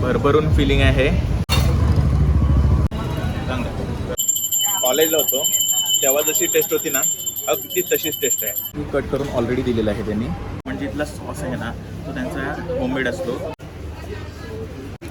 भरभरून फिलिंग आहे. कॉलेजला होतो. तेव्हा जशी टेस्ट होती ना अगदी तशीच टेस्ट आहे. कट करून ऑलरेडी दिलेला आहे त्यांनी. म्हणजे इथला सॉस आहे ना तो त्यांचा होममेड असतो.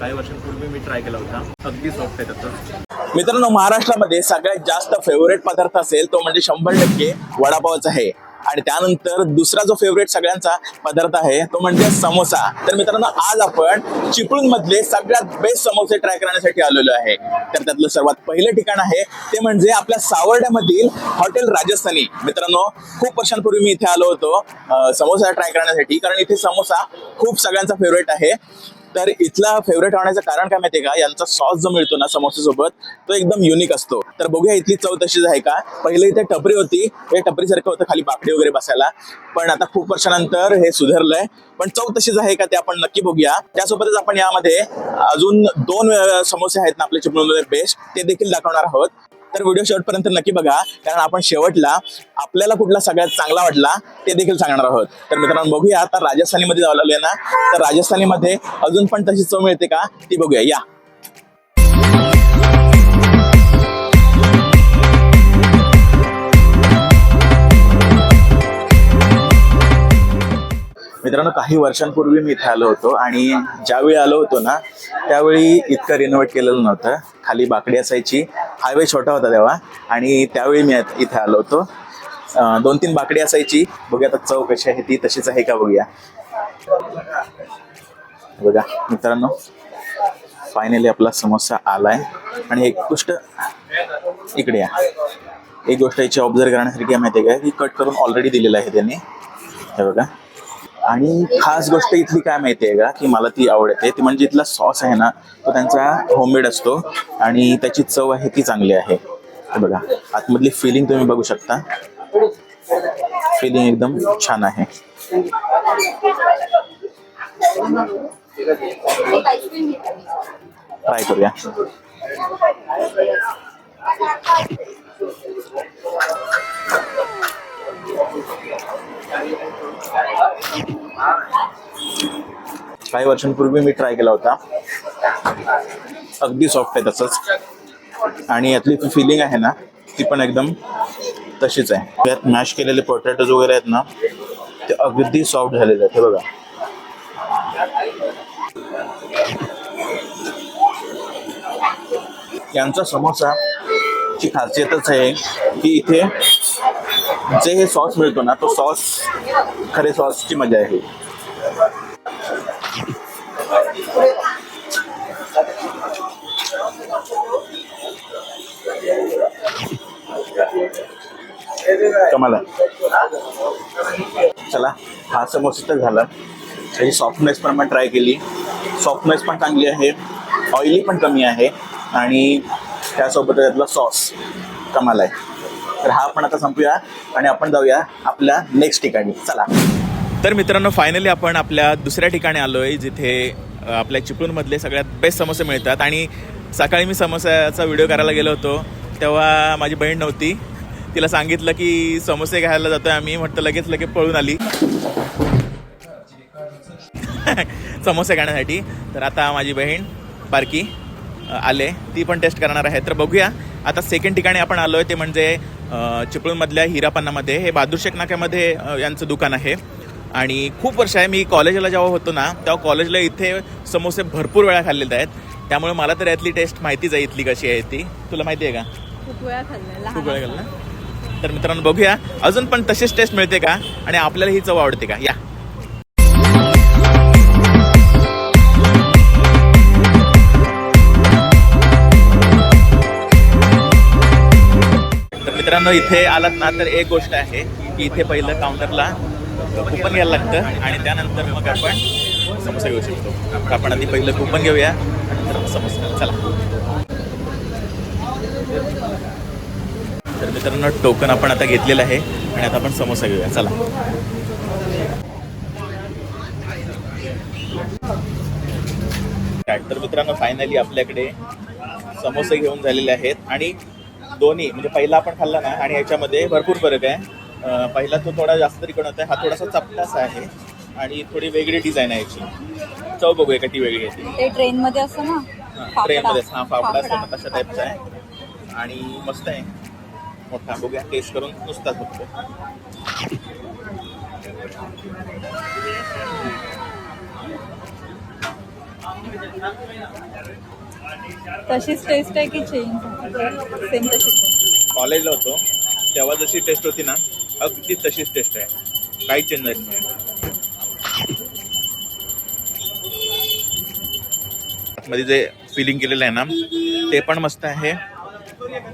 काही वर्षांपूर्वी मी ट्राय केला होता. अगदी सॉफ्ट आहे त्याचं. मित्रांनो महाराष्ट्रामध्ये सगळ्यात जास्त फेवरेट पदार्थ असेल तो म्हणजे शंभर टक्के वडापावच आहे. आणि त्यानंतर दुसरा जो फेवरेट सगळ्यांचा पदार्थ आहे तो म्हणजे समोसा. तर मित्रांनो आज आपण चिपळूण मधले सगळ्यात बेस्ट समोसे ट्राय करण्यासाठी आलेलो आहे. तर त्यातलं सर्वात पहिलं ठिकाण आहे ते म्हणजे आपल्या सावर्ड्यामधील हॉटेल राजस्थानी. मित्रांनो खूप वर्षांपूर्वी मी इथे आलो होतो समोसा ट्राय करण्यासाठी. कारण इथे समोसा खूप सगळ्यांचा फेवरेट आहे. तर इथला फेवरेट होण्याचं कारण काय माहितीये का? यांचा सॉस जो मिळतो ना समोसेसोबत तो एकदम युनिक असतो. तर बघूया इथली चव तशीच आहे का? पहिले इथे टपरी होती. हे टपरीसारखं होतं खाली बाकडी वगैरे बसायला. पण आता खूप वर्षानंतर हे सुधारलंय. पण चव तशीच आहे का ते आपण नक्की बघूया. त्यासोबतच आपण यामध्ये अजून दोन समोसे आहेत ना आपल्या चिपळूणमध्ये बेस्ट ते देखील दाखवणार आहोत. तर व्हिडिओ शेवटपर्यंत नक्की बघा कारण आपण शेवटला आपल्याला कुठला सगळ्यात चांगला वाटला ते देखील सांगणार आहोत. तर मित्रांनो बघूया आता राजस्थानीमध्ये जावं लागलोय ना तर राजस्थानीमध्ये अजून पण तशी चव मिळते का? ती बघूया या. मित्रांनो काही वर्षांपूर्वी मी इथे आलो होतो आणि ज्यावेळी आलो होतो ना त्यावेळी इतकं रिनोव्हेट केलेलं नव्हतं. खाली बाकडी असायची. हायवे छोटा होता तेव्हा आणि त्यावेळी मी इथे आलो होतो. दोन तीन बाकडी असायची. बघूया आता चव कशी आहे ती तशीच आहे का बघूया. बघा मित्रांनो फायनली आपला समोसा आलाय. आणि एक गोष्ट इकडे या. एक गोष्ट याची ऑब्झर्व करण्यासारखी माहिती आहे का? की कट करून ऑलरेडी दिलेलं आहे त्यांनी. हे बघा. आणि खास गोष्ट इथली काय माहिती आहे का की मला ती आवडते ती म्हणजे इथला सॉस आहे ना तो त्यांचा होममेड असतो आणि त्याची चव आहे ती चांगली आहे. बघा आतमधली फिलिंग तुम्ही बघू शकता. फिलिंग एकदम छान आहे. ट्राय करूया. काही वर्षांपूर्वी मी ट्राय केला होता. अगदी सॉफ्ट आहे तसंच. आणि यातली फिलिंग आहे ना ती पण एकदम तशीच आहे. यात मॅश केलेले पोटॅटोज वगैरे आहेत ना ते अगदी सॉफ्ट झालेले आहेत. हे बघा. यांचा समोसा ची खासियतच आहे की इथे जे हे सॉस मिळतो ना तो सॉस खरे सॉसची मजा आहे. कमाल आहे. चला हा समोसा तर झाला. त्याची सॉफ्टनेस पण आपण ट्राय केली. सॉफ्टनेस पण चांगली आहे. ऑइली पण कमी आहे. आणि त्यासोबत त्यातला सॉस कमाल आहे. तर हा आपण आता संपूया आणि आपण जाऊया आपल्या नेक्स्ट ठिकाणी. चला. तर मित्रांनो फायनली आपण आपल्या दुसऱ्या ठिकाणी आलो आहे जिथे आपल्या चिपळूणमधले सगळ्यात बेस्ट समोसे मिळतात. आणि सकाळी मी समोस्याचा व्हिडिओ करायला गेलो होतो तेव्हा माझी बहीण नव्हती. तिला सांगितलं की समोसे घ्यायला जातोय आम्ही म्हटलं लगेच लगेच पळून आली. समोसे खाण्यासाठी. तर आता माझी बहीण बारकी आले. ती पण टेस्ट करणार आहे. तर बघूया. आता सेकंड ठिकाणी आपण आलो आहे ते म्हणजे चिपळूणमधल्या हिरापन्नामध्ये हे बहादूर शेख नाक्यामध्ये यांचं दुकान आहे. आणि खूप वर्ष आहे मी कॉलेजला जेव्हा होतो ना तेव्हा कॉलेजला इथे समोसे भरपूर वेळा खाल्लेले आहेत. त्यामुळे मला तर यातली टेस्ट माहितीच आहे इथली कशी आहे ती. तुला माहिती आहे का? खूप वेळा खूप वेळा खाल्लं तर मित्रांनो बघूया. अजून पण तशीच टेस्ट मिळते का? आणि आपल्याला ही चव आवडते का? या. मित्रांनो इथे आलात ना तर एक गोष्ट आहे की इथे पहिलं काउंटरला कुपन घ्यायला लागतं आणि त्यानंतर मग आपण समोसा घेऊ शकतो. आपण आधी पहिलं कुपन घेऊया आणि नंतर समोसा. चला. तर मित्रांनो टोकन आपण आता घेतलेलं आहे आणि आता आपण समोसा घेऊया. चला. तर मित्रांनो फायनली आपल्याकडे समोसे घेऊन झालेले आहेत आणि दोन्ही म्हणजे पहिला आपण खाल्ला ना आणि याच्यामध्ये भरपूर फरक आहे. पहिला तो थोडा जास्त तिखट होता हा थोडासा चपटासा आहे आणि थोडी वेगळी डिझाईन आहे याची. चव बघूया का ती वेगळी आहे ती. ते ट्रेन मध्ये असतं ना ट्रेन फाफडा. मध्ये हा फाफडा असतो ना. तशा टाईपचा आहे. आणि मस्त आहे. मोठा बघूया टेस्ट करून नुसताच बघतो. तशीच टेस्ट आहे की चेंज सेम तशीच कॉलेजला होतो. तेव्हा जशी टेस्ट होती ना अगदी तशीच टेस्ट आहे. काही चेंज झाली नाही. मध्ये जे फिलिंग केलेलं आहे ना ते पण मस्त आहे.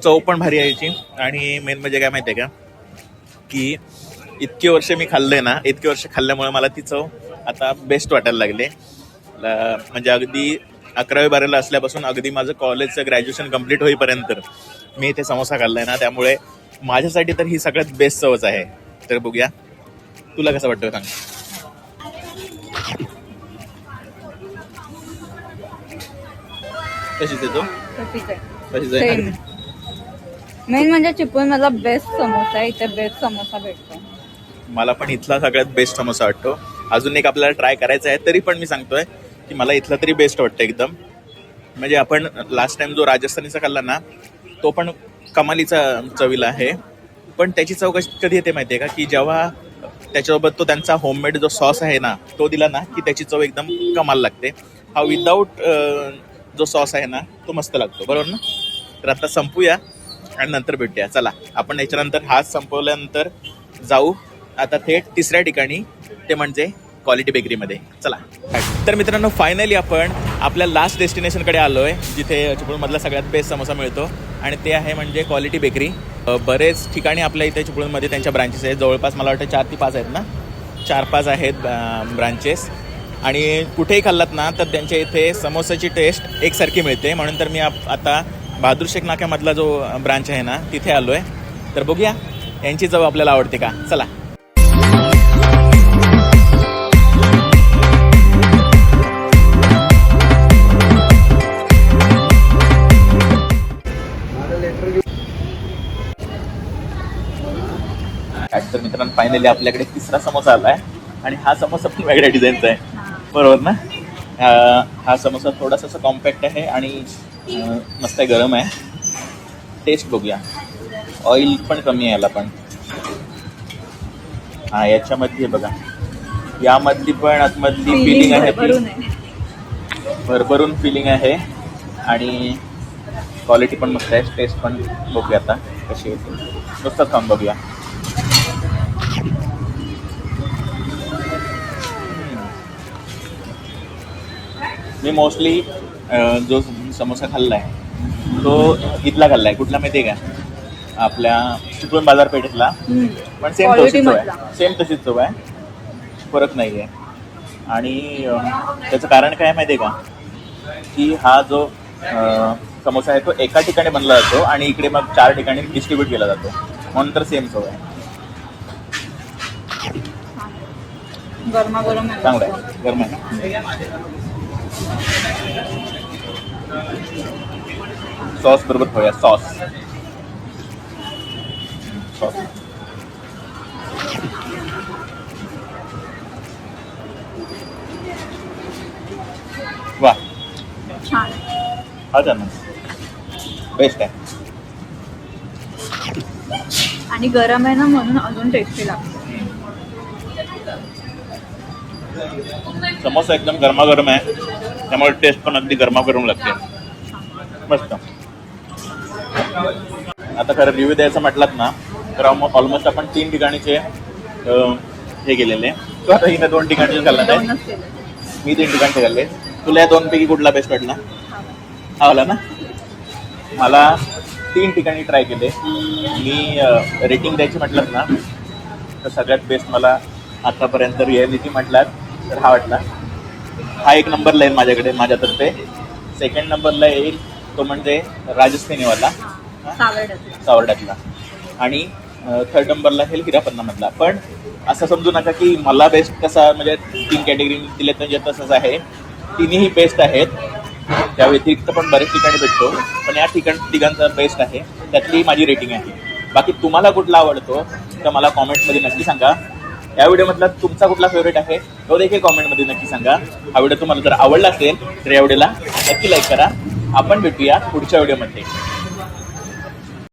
चव पण भारी आहे याची. आणि मेन म्हणजे काय माहिती आहे का? की इतके वर्ष मी खाल्लंय ना इतके वर्ष खाल्ल्यामुळे मला ती चव आता बेस्ट वाटायला लागले. म्हणजे अगदी अकरावी बारावीला असल्यापासून अगदी माझं कॉलेजचं ग्रॅज्युएशन कंप्लीट होईपर्यंत मी इथे समोसा खाल्लाय ना त्यामुळे माझ्यासाठी तर ही सगळ्यात बेस्ट चवच आहे. तर बघूया. तुला कसं वाटतं सांग. कशीच येतो कशीच आहे. मेन म्हणजे चिपळूण मधला बेस्ट समोसा आहे इथे बेस्ट समोसा भेटतो. मला पण इथला सगळ्यात बेस्ट समोसा वाटतो. अजून एक आपल्याला ट्राय करायचा आहे तरी पण मी सांगतोय. की मला इथला तरी बेस्ट वाटतं एकदम. म्हणजे आपण लास्ट टाइम जो राजस्थानीचा खाल्ला ना तो पण कमालीचा चवीला आहे. पण त्याची चव कशी कधी येते माहिती आहे का? की जेव्हा त्याच्यासोबत तो त्यांचा होममेड जो सॉस आहे ना तो दिला ना की त्याची चव एकदम कमाल लागते. हा विदाऊट जो सॉस आहे ना तो मस्त लागतो. बरोबर ना? तर आता संपूया आणि नंतर भेटूया. चला आपण याच्यानंतर हा संपवल्यानंतर जाऊ. आता थेट तिसऱ्या ठिकाणी ते म्हणजे क्वालिटी बेकरीमध्ये चला. तर मित्रांनो फायनली आपण आपल्या लास्ट डेस्टिनेशनकडे आलो आहे जिथे चिपळूणमधला सगळ्यात बेस्ट समोसा मिळतो. आणि ते आहे म्हणजे क्वालिटी बेकरी बरेच ठिकाणी आपल्या इथे चिपळूणमध्ये त्यांच्या ब्रांचेस आहेत. जवळपास मला वाटतं चार ते पाच आहेत ना? चार पाच आहेत ब्रांचेस आणि कुठेही खाल्लात ना तर त्यांच्या इथे समोसाची टेस्ट एकसारखी मिळते. म्हणून तर मी आप- आता बहादूर शेख नाक्यामधला जो ब्रांच आहे ना तिथे आलो आहे तर बघूया यांची चव आपल्याला आवडते का? चला. फायनली आपल्याकडे तिसरा समोसा आलाय. आणि हा समोसा पण वेगळ्या डिझाईनचा आहे. बरोबर ना? हा- समोसा थोडासा असा कॉम्पॅक्ट आहे आणि मस्त आहे गरम आहे. टेस्ट बघूया. ऑइल पण कमी आहे याला पण. हा याच्यामध्ये बघा. यामधली पण आतमधली फिलिंग आहे आहे. भरभरून फिलिंग आहे. आणि क्वालिटी पण मस्त आहे. टेस्ट पण बघूया आता कशी येते नुसतं खाऊन बघूया. मी मोस्टली जो समोसा खाल्लाय तो इथला खाल्लाय कुठला माहिती आहे का? आपल्या चिपळूण बाजारपेठेतला. पण सेम तशीच चव. आहे. सेम तशीच चव आहे. फरक नाही आहे आणि त्याचं कारण काय आहे माहिती आहे का? की हा जो समोसा आहे तो एका ठिकाणी बनला जातो आणि इकडे मग चार ठिकाणी डिस्ट्रीब्यूट केला जातो. म्हणून तर सेम चव आहे. गरमागरम आहे. चांगला आहे. गरम आहे सॉस बरोबर खाऊया सॉस सॉस वा छान हा बेस्ट आहे आणि गरम आहे ना म्हणून अजून टेस्टी लागतो. समोसा एकदम गरमागरम आहे. त्यामुळे टेस्ट पण अगदी गरमागरम लागते. मस्त. आता खरं रिव्ह्यू द्यायचं म्हटलात ना तर ऑलमोस्ट आपण तीन ठिकाणीचे हे गेलेले तो आता हिनं दोन ठिकाणचे खाल्ला आहे. मी तीन ठिकाणचे खाल्ले तुला या दोन पैकी कुठला बेस्ट वाटला? हा वाला ना? मला तीन ठिकाणी ट्राय केले. मी रेटिंग द्यायची म्हटलं ना तर सगळ्यात बेस्ट मला आतापर्यंत रिअलिटी म्हटलात तर हा वाटला. हा एक नंबरला येईल माझ्याकडे माझ्यातर्फे. सेकंड नंबरला येईल तो म्हणजे राजस्थानीवाला. सावर्ड्यातला आणि थर्ड नंबरला येईल हिरापन्नामधला पण असं समजू नका की मला बेस्ट कसा म्हणजे तीन कॅटेगरी दिले म्हणजे तसंच आहे. तिन्ही बेस्ट आहेत. त्या व्यतिरिक्त पण बरेच ठिकाणी भेटतो. पण या ठिकाण ठिकाणचा बेस्ट आहे. त्यातली माझी रेटिंग आहे. बाकी तुम्हाला कुठला आवडतो तर मला कॉमेंटमध्ये नक्की सांगा. या व्हिडिओमधला तुमचा कुठला फेवरेट आहे तो देखील कॉमेंटमध्ये नक्की सांगा. हा व्हिडिओ तुम्हाला जर आवडला असेल तर या व्हिडिओला नक्की लाईक करा. आपण भेटूया पुढच्या व्हिडिओमध्ये.